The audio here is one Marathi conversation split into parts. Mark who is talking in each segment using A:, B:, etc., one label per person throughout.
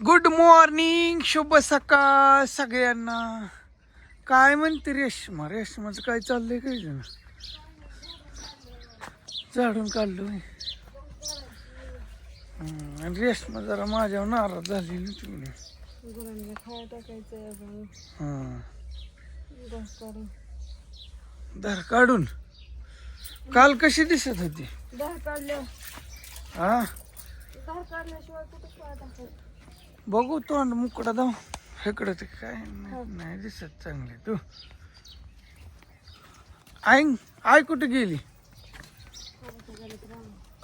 A: गुड मॉर्निंग शुभ सकाळ सगळ्यांना. काय म्हणते रेशमा? रेशमाचं काय चाललंय काय जण झाडून काढलो रेशमा जरा माझ्यावर नाराज झालेली तुम्ही
B: गुरांना खाया टाकायचं
A: हा
B: काढून.
A: धर काढून? काल कशी दिसत होती? हा? बघू तोंड मुकडा दाव इकडं ते काय नाही नाही दिसत चांगले. तू. आई आई कुठे गेली?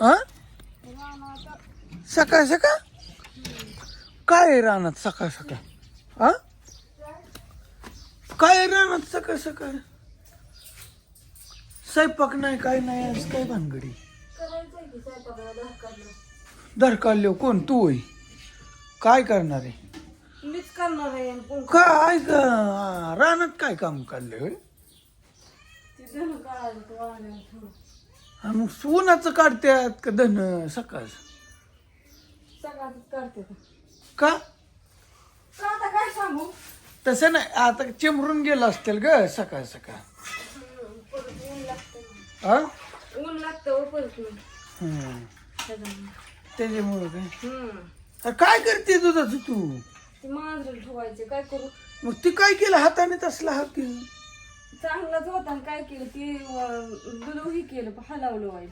A: हा? सकाळ सकाळ? काय रानात सकाळ सकाळ? हा? काय रानात सकाळ सकाळ? स्वयंपाक नाही काय नाही आज काय भानगडी?
B: करायचंय
A: हो, कोण? तू होई काय करणार आहे?
B: मीच करणार आहे आणि कोण
A: काय ग? रानात काय काम काढले होय?
B: ते धन काढायला तो वाळल्यावर ठेवून.
A: मग सोनाचं काढत्यात का धन सकाळ?
B: ते.
A: का?
B: का आता काय सांगू?
A: तसं नाही आता चिमरून गेलं असतील ग सकाळ सकाळ.
B: परत ऊन लागतं
A: हा
B: ऊन लागतं हो परत मग
A: हम्म.
B: त्याच्यामुळे.
A: त्याच्यामुळं काय?
B: हम्म.
A: अरे काय करते दुधाचं तू?
B: ते मांजरेल ठेवायचे काय करू?
A: मग ती काय केलं हाताने तसला हात? केलं
B: चांगलाच होता आणि काय केलं? ते अं, दूध ही केलं हलावलं वाईट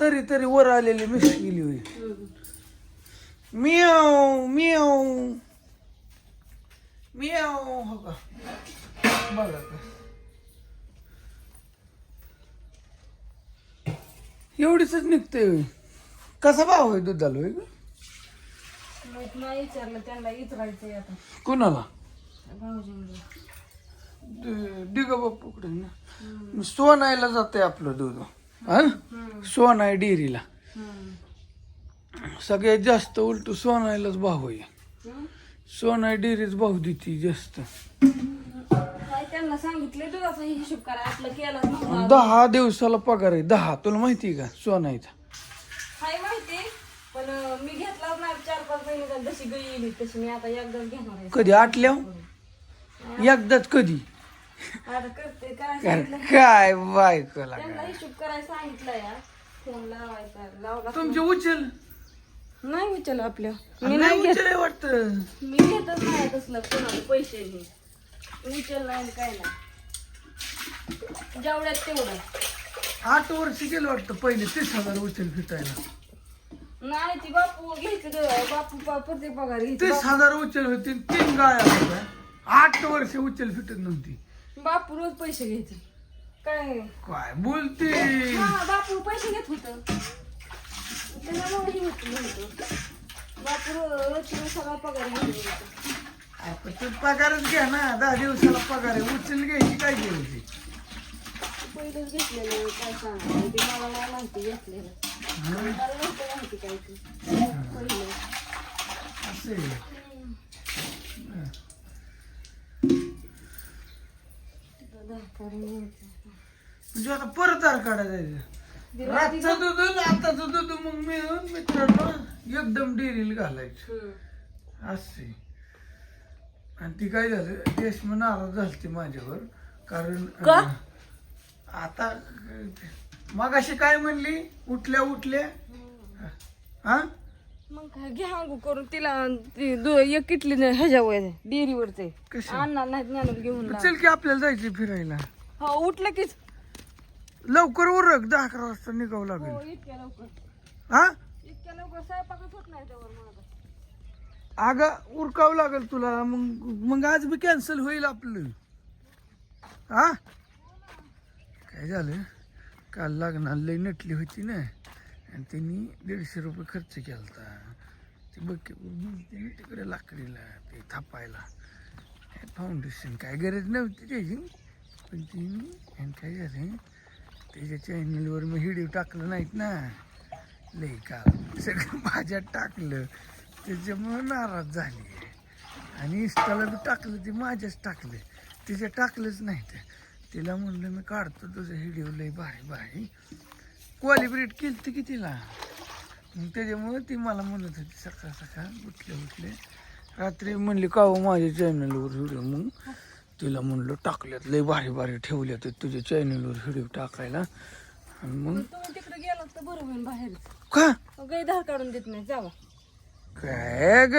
A: तरी तरी वर आलेली मिस गेली होई. मियाव मियाव. मियाव हो का? बघा का. एवढीच निघते कसा भाव आहे दुधाला होय ग?
B: माहीत नाही विचारलं त्यांना विचारायचंय आता.
A: कोणाला?
B: भाऊजींना.
A: डिग बापूकडे ना? सोनायला जाते आपलं दूध. हा? सोनाय डेअरीला. सगळ्यात जास्त उलट सोनायलाच भाव आहे. सोनाय डेअरीच भाव देते जास्त.
B: काय त्यांना सांगितलंय दुधाचा हिशोब करा आपलं केलाच नव्हता
A: दहा दिवसाला पगार आहे दहा. तुला माहिती आहे का सोनायचा
B: हाय माहिती पण अं, मी घेतलाच नाही. महिने झाले जशी गई येईल तशी मी आता एकदाच घेणार आहे.
A: कधी आटल्या एकदाच कधी?
B: आता करते काय
A: काय
B: सांगितलं.
A: काय बायकोला
B: त्यांना हिशोब करायला फोन लावायचा लावला
A: तुमचे उचल.
B: नाही विचारलं आपल्या. मी
A: नाही
B: घेत.
A: उचल वाटतं.
B: मी घेतच नाही तसलं कोणाला पैसे नाही उचल नाही काय नाही. जेवढ्यात तेवढं.
A: आठ वर्ष गेलं वाटतं पहिले तीस हजार उचल फिटायला.
B: नाही ती बापू घ्यायचं ग. बापू पा- प्रत्येक पगार घ्यायची
A: तीस हजार उचल होती तीन गाया होत्या. आठ वर्ष उचल फिटत नव्हती.
B: बापू रोज पैसे घ्यायचे काय?
A: काय बोलते?
B: हा बापू पैसे घेत होत. त्याच्यामुळे हे होत नव्हतं बापू रो- रोज सगळा पगार घ्यायचा
A: आपण तू पगारच घ्या ना. दहा दिवसाला पगार आहे. उचल घ्यायची काय घ्यायची
B: पहिलेच घेतलेलं काय सांगायचं ते मला नाही माहिती घेतलेलं. मला नव्हतं माहिती काय ते. पहिलं.
A: असं आहे. म्हणजे आता परत आर काढायला जायचं. रातचं दूध आणि आताचं दूध मग मिळून मित्रांनो एकदम डेअरीला घालायचं. असे आणि ती काय झालं रेशमा नाराज झाली माझ्यावर. कारण
B: का?
A: अं, आता मग अशी काय म्हणली? उठल्या उठल्या. हा?
B: मग काय घ्या अंगू करून. तिला ती दु- एक किटली ह्याच्यावर डेअरीवरचे.
A: कशी?
B: आणणार नाहीत ज्ञानात घेऊन.
A: चल की आपल्याला जायचं फिरायला.
B: हो उठलं कीच
A: लवकर उरक दहा अकरा वाजता निघावं
B: हो
A: लागेल.
B: इतक्या लवकर.
A: हा?
B: इतक्या लवकर स्वयंपाकच होत नाही त्यावर माझा.
A: अगं उरकावं लागेल तुला. मग मग आज बी कॅन्सल होईल आपलं. हा? काय झालं? काल लग्नाला लई नटली होती ना आणि त्यांनी दीडशे रुपये खर्च केला होता ते बघ ना तिकडे लाकडीला ते थापायला. फाउंडेशन काय गरज नव्हती त्याची. पण तिने आणि काय झालं? त्याच्या चॅनलवर मी हिडीव टाकलं नाहीत ना. लई काल सगळं माझ्यात टाकलं. त्याच्यामुळं नाराज झाली. आणि इंस्टाला बी टाकलं ते माझ्याच टाकलं. तिच्या टाकलंच नाही त्या तिला म्हणलं मी काढतो तुझं व्हिडिओ लई भारी भारी. क्वालिब्रेट केली ती की तिला. मग त्याच्यामुळे ती मला म्हणत होती सकाळ सकाळ उठले उठले. रात्री म्हणली का हो माझ्या चॅनलवर व्हिडिओ मग तिला म्हणलं टाकल्यात लय भारी भारी ठेवल्यात तुझ्या चॅनलवर व्हिडिओ टाकायला. आणि मग
B: तिकडे गेला तर बरं होईल बाहेर?
A: का?
B: गाई धार काढून देत नाही जावा.
A: काय ग?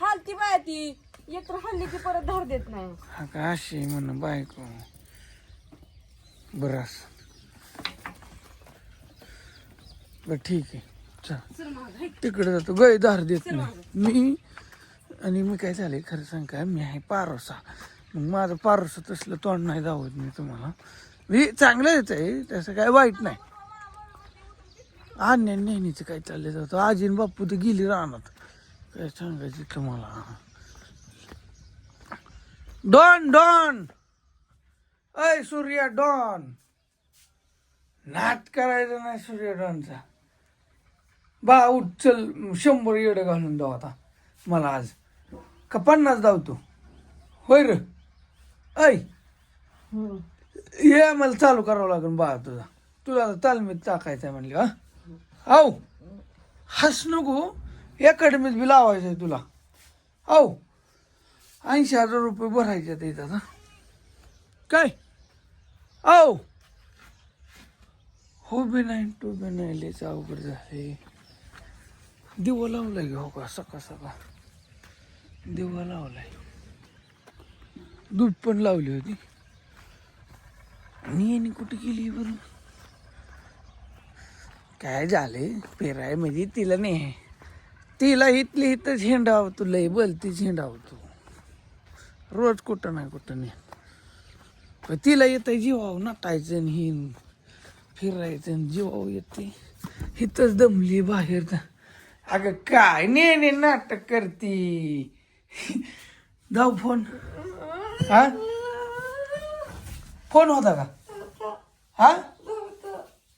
B: हालती बाया ती. एक तर हल्ली की परत धार देत नाही.
A: हा का अशी म्हण बायको. बरं असं. बरं ठीक आहे. चल.
B: सर
A: तिकडे जातो. गय धार देत नाही. मी आणि मी काय झाले खरं सांग काय मी आहे पारोसा. मग माझं पारोसा तसलं तोंड नाही दावत मी तुम्हाला. मी चांगलं येत आहे तसं काय वाईट नाही. अन्य नेहमीचं काय चाललं जातं आजीन बापू तर गेली राहणार काय सांगायचं तुम्हाला? डॉन डॉन अय सूर्या डॉन नाट करायचं नाही सूर्या डॉनचा बा उचल शंभर येडं घालून जाऊ आता. मला आज. का पन्नास धावतो होय र. ऐ.
B: ये
A: हे मला चालू करावं लागेल बा तुझा. तुला आता तालमीत टाकायचं आहे म्हणले हा? औ हस नको अकॅडमीत बी लावायचं आहे तुला. औ ऐंशी हजार रुपये भरायचे आहेत आता. काय? औ. हो बी नाही टू बी नाही लयच अवघड झाले दिवा लावलाय हो का? सका सका दिवा लावलाय. दूध पण लावली होती. मी यांनी कुठे गेली बरं? काय झाले पेराय म्हणजे तिला नाही. तिला इथली इथं झेंडावतो लय बोलती झेंडावतो रोज कुठं नाही कुठं नाही तिला येतं जीवाव नटायचं आणि ही फिरायचं आणि जीवाव येते इथंच दमली बाहेर. अगं काय ने ने नाटक करती. जाऊ फोन. हा? फोन होता का? हा?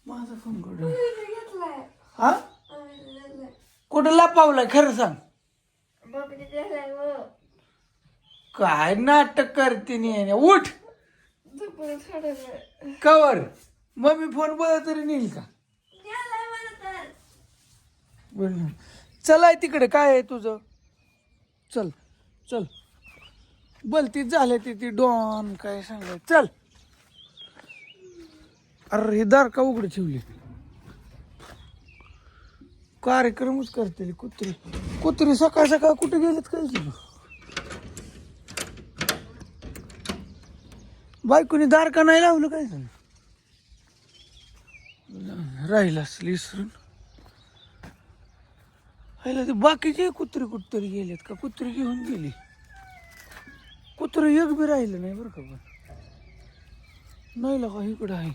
A: माझा फोन कुठं? हा? कुठं लपावलाय? खरं सांग. काय नाटक करते नाही उठ! कवर. मग मी फोन बोला तरी नेईल का? ना. चलाय तिकडे. काय आहे तुझं? चल चल. बोलतीच झाले ती ती डॉन काय सांगाय. चल. अरे हे दार का उघड ठेवली? कार्यक्रमच करते कुत्री. कुत्री सकाळ सकाळ कुठे गेलेत काय बायकोनी दार का नाही लावलं काय झालं? राहिलं असेल इसरून. राहिला ते बाकीचे कुत्री कुठतरी गेलेत का? कुत्री घेऊन गेली. कुत्र एक बी राहिलं नाही बरं का पण. नाही लगा इकडं आहे.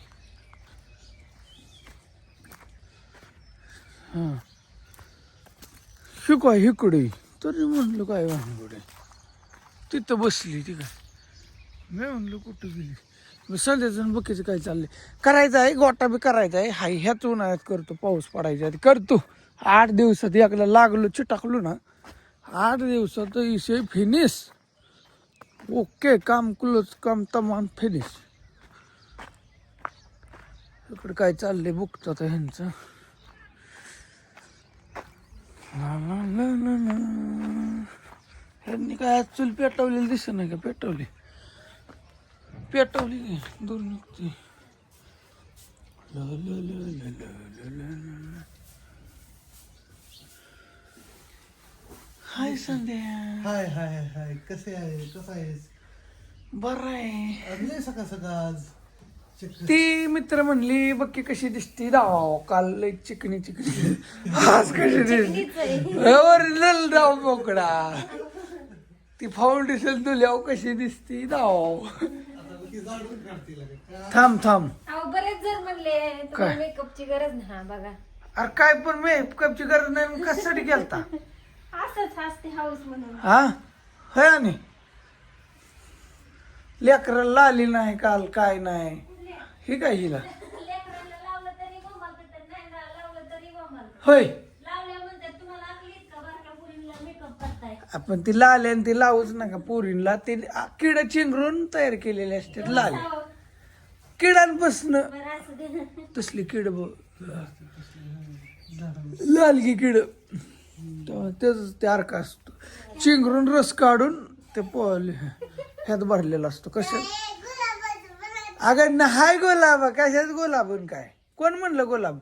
A: हां. शिकवा इकडे. तरी म्हटलं काय वाहनकडे तिथं बसली ती काय? मी म्हणलं कुठं गेली मग संध्याचं बघायचं काय चाललंय? करायचं आहे गोटा बी करायचा आहे. हाय ह्याच उन्हाळ्यात करतो पाऊस पडायचा आधी करतो. आठ दिवसात एकला लागलो चिटाकलो ना आठ दिवसात इशे फिनिश ओके काम क्लोज काम तमाम फिनिश इकडे काय चाललंय बघतो आता ह्यांचं. ह्यांनी काय आज चूल पेटवलेली दिसत नाही का? पेटवली. पेटवली दुर्नियुक्ती हाय संध्या.
C: हाय हाय हाय. कसे आहे? कसं आहेस?
A: बरं आहे.
C: अगदी सकाळ सकाळ
A: ती मित्र म्हणली बक्की कशी दिसती. राव काल लई चिकनी चिकनी. आज कशी दिसती. ओरिजिनल राव बोकडा. ती फाउंडेशन तुल्याव कशी दिसती. राव थांब थांब.
D: अहो बरेच जण म्हणले
A: काय?
D: मेकअपची गरज ना बघा.
A: अरे काय पण मेकअपची गरज नाही मग कशासाठी गेलता?
D: असंच असते हाऊस म्हणून.
A: हा? होय आणि? लेकराला आली नाही काल काय नाही. ही काय हिला?
D: लेकरांना लावलं तरी गोमालतं तर नाही ना लावलं तरी गोमालतं
A: होय
D: लावल्या म्हणतात तुम्हाला आखलीत का बारक्या मुलीला मेकअप करताय
A: आपण ती लाल आणि ती लावूच नका पोरींला. ते किड चिंगरून तयार केलेले असतात लाल. किडांपासून तसली किड ब-
C: झाडाला
A: लालगी किड. त्याच ते अर्क असतो. चिंगरून रस काढून ते पोल ह्यात भरलेला असतो. कशात? अगं नाही गुलाब कशाच गुलाब आणि काय? कोण म्हणलं गुलाब?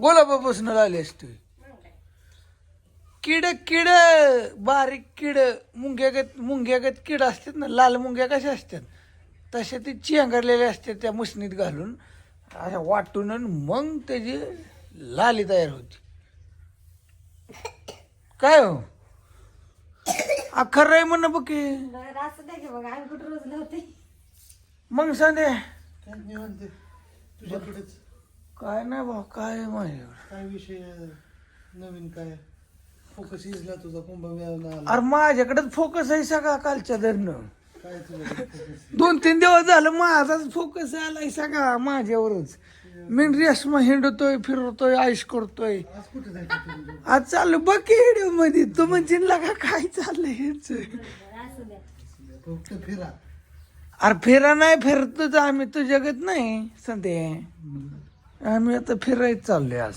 A: गुलाबापासून. आले असते. किड किड. बारीक किड. मुंग्यागत मुंग्यागत किड असतात ना लाल मुंग्या कशा असतात? तसे ते चिंगरलेले असतात त्या मुसनीत घालून. अशा वाटून आणि मग त्याची लाली तयार होती. काय हो? अखर आहे म्हण बघ मग सांगे
C: काय
A: नाही भाऊ काय माझ्याकडे
C: काय विषय? नवीन काय? फोकस इजला तुझा कुंभमेळा आला.
A: अरे माझ्याकडेच फोकस आहे सगळा कालच्या धरणं.
C: काय
A: दोन तीन दिवस झालं माझाच फोकस आलाय सगळा माझ्यावरच. मी रेशमा हिंडतोय फिरतोय आयुष करतोय.
C: आज कुठे जायचं तुझं
A: आज चालू बघ व्हिडिओमध्ये तू म्हणजे का काय चाललंय
B: असू द्या
C: फक्त फिरा.
A: अरे फिरा नाही फिरतोच आम्ही. तू जगत नाही सध्या. आम्ही आता फिरायच चाललोय आज.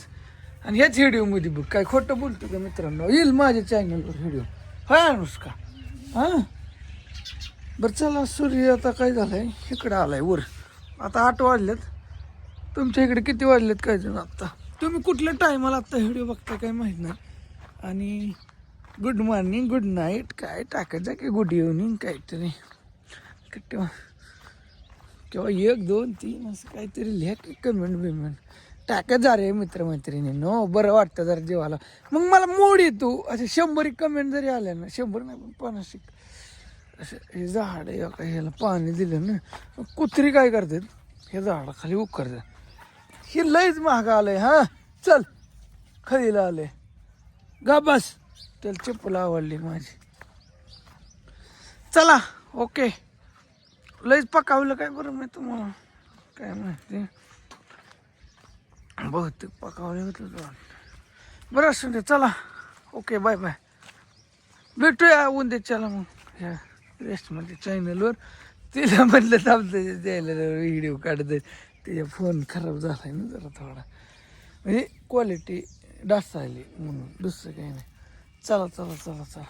A: आणि याच व्हिडिओमध्ये बघ काय खोटं बोलतो का मित्रांनो? येईल माझ्या चॅनलवर व्हिडिओ होय अनुष्का? हां? बरं चला सूर्य आता काय झालंय? इकडं आलाय वर. आता आठ वाजलेत. तुमच्या इकडे किती वाजलेत काय जण आत्ता? तुम्ही कुठल्या टायमाला आत्ता व्हिडिओ बघता काय माहीत नाही. आणि गुड मॉर्निंग गुड नाईट काय टाकायचं की गुड इव्हनिंग काहीतरी. किंवा किंवा एक दोन तीन असं काहीतरी लिहा की कमेंट बिमेंट. टाकत जा रे मित्रमैत्रिणी नो बरं वाटतं जरा जेवायला मग मला मोड येतो असे शंभर कमेंट जरी आल्या ना शंभर नाही पण पन्नास असं हे झाड ह्याला पाणी दिलं ना. मग कुत्री काय करतात हे झाडाखाली उकरतात हे लयच महाग आलंय हां? चल खरीला आलंय. गा बस. त्याला चप्पल आवडली माझी. चला ओके. लयच पकावलं काय बरं मी तुम्हाला? काय माहिती? बहुतेक पकावलं होतं बरं असं दे चला. ओके बाय बाय भेटूया उद्या चला मग. ह्या रेस्टमध्ये चॅनलवर तिला म्हटलं थांबतं द्यायला व्हिडिओ काढत त्याचा फोन खराब झाला आहे ना जरा थोडा. म्हणजे क्वालिटी डास आली म्हणून दुसरं काही नाही. चला चला चला चला.